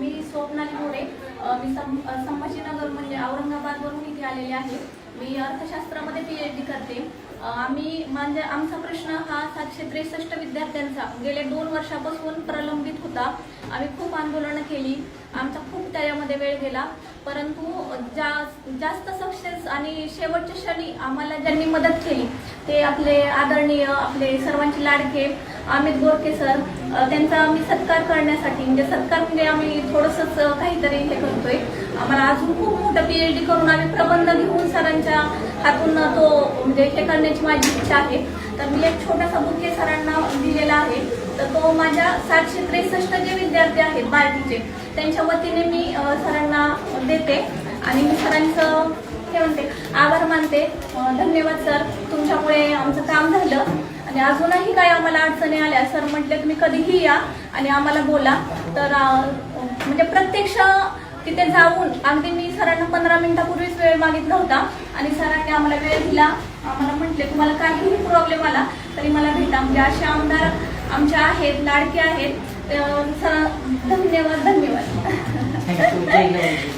मी स्वप्नाली मोरे. मी सं संभाजीनगर म्हणजे औरंगाबादवरून इथे आलेले आहे. मी अर्थशास्त्रामध्ये पी एच डी करते. आम्ही म्हणजे आमचा प्रश्न हा सातशे त्रेसष्ट विद्यार्थ्यांचा गेल्या दोन वर्षापासून प्रलंबित होता. आम्ही खूप आंदोलनं केली. आमचा खूप त्याच्यामध्ये वेळ गेला. परंतु जा जास्त सक्सेस आणि शेवटच्या क्षणी आम्हाला ज्यांनी मदत केली ते आपले आदरणीय आपले सर्वांचे लाडके अमित गोरके सर त्यांचा आम्ही सत्कार करण्यासाठी म्हणजे सत्कार म्हणजे आम्ही थोडंसंच काहीतरी हे करतोय. आम्हाला अजून खूप मोठं पी एच डी करून आम्ही प्रबंध घेऊन सरांच्या हातून तो म्हणजे हे करण्याची माझी इच्छा आहे. तर मी एक छोटासा बुके सरांना दिलेला आहे. तर तो माझ्या सातशे त्रेसष्ट जे विद्यार्थी आहेत बार्टीचे त्यांच्या वतीने मी सरांना देते आणि मी सरांचं हे म्हणते आभार मानते. धन्यवाद सर तुमच्यामुळे आमचं काम झालं. आणि अजूनही काय आम्हाला अडचणी आल्या सर म्हटले तुम्ही कधीही या आणि आम्हाला बोला. तर म्हणजे प्रत्यक्ष तिथे जाऊन अगदी मी सरांना पंधरा मिनिटापूर्वीच वेळ मागितला होता. आणि सरांनी आम्हाला वेळ दिला. आम्हाला म्हटले तुम्हाला काहीही प्रॉब्लेम आला तरी मला भेटा. म्हणजे असे आमदार आमच्या आहेत लाडके आहेत. सर धन्यवाद धन्यवाद. थँक्यू